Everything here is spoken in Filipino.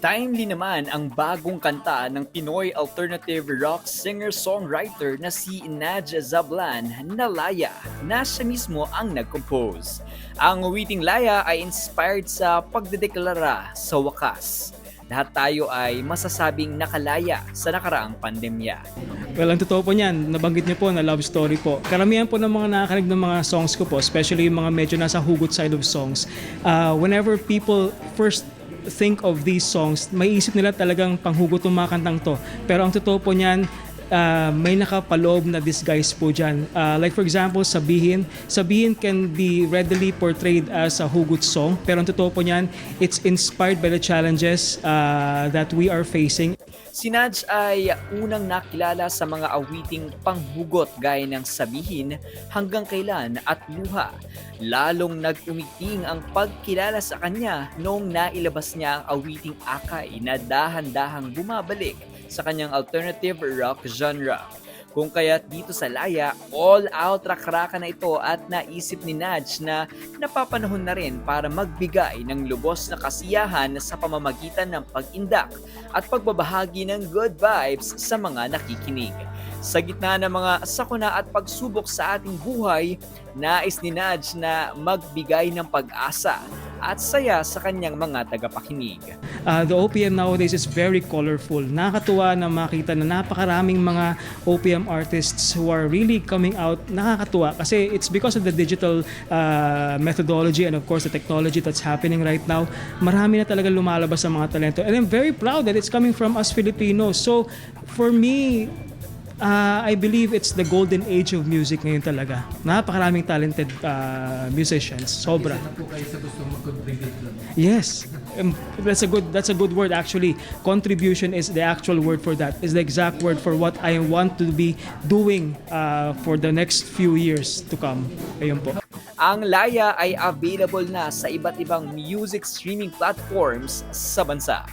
Timely naman ang bagong kanta ng Pinoy alternative rock singer-songwriter na si Nadja Zablan na Laya na siya mismo ang nag-compose. Ang uwiting Laya ay inspired sa pagdedeklara sa wakas. Lahat tayo ay masasabing nakalaya sa nakaraang pandemya. Well, ang totoo po niyan, nabanggit niyo po na love story po. Karamihan po ng mga nakakanig ng mga songs ko po, especially yung mga medyo nasa hugot side of songs, uh, whenever people first think of these songs, may isip nila talagang panghugot ng mga kantang to. Pero ang totoo po niyan, uh, may nakapaloob na disguise po dyan. Uh, like for example, Sabihin. Sabihin can be readily portrayed as a hugot song. Pero ang totoo po niyan, it's inspired by the challenges uh, that we are facing. Si Naj ay unang nakilala sa mga awiting panghugot gaya ng sabihin hanggang kailan at luha. Lalong nag-umiting ang pagkilala sa kanya noong nailabas niya ang awiting akay na dahan-dahang bumabalik sa kanyang alternative rock genre. Kung kaya dito sa Laya, all-out rakraka na ito at naisip ni Naj na napapanahon na rin para magbigay ng lubos na kasiyahan sa pamamagitan ng pag-indak at pagbabahagi ng good vibes sa mga nakikinig. Sa gitna ng mga sakuna at pagsubok sa ating buhay, nais ni Naj na magbigay ng pag-asa at saya sa kanyang mga tagapakinig. uh, the OPM nowadays is very colorful. Nakakatuwa na makita na napakaraming mga OPM artists who are really coming out. Nakakatuwa kasi it's because of the digital uh, methodology and of course the technology that's happening right now. Marami na talaga lumalabas sa mga talento. And I'm very proud that it's coming from us Filipinos. So for me, uh, I believe it's the golden age of music ngayon talaga. Napakaraming talented uh, musicians. Sobra. Isa na po kayo sa gusto mag-contribute lang. Yes. Um, that's a good that's a good word actually. Contribution is the actual word for that. Is the exact word for what I want to be doing uh, for the next few years to come. Ayun po. Ang Laya ay available na sa iba't ibang music streaming platforms sa bansa.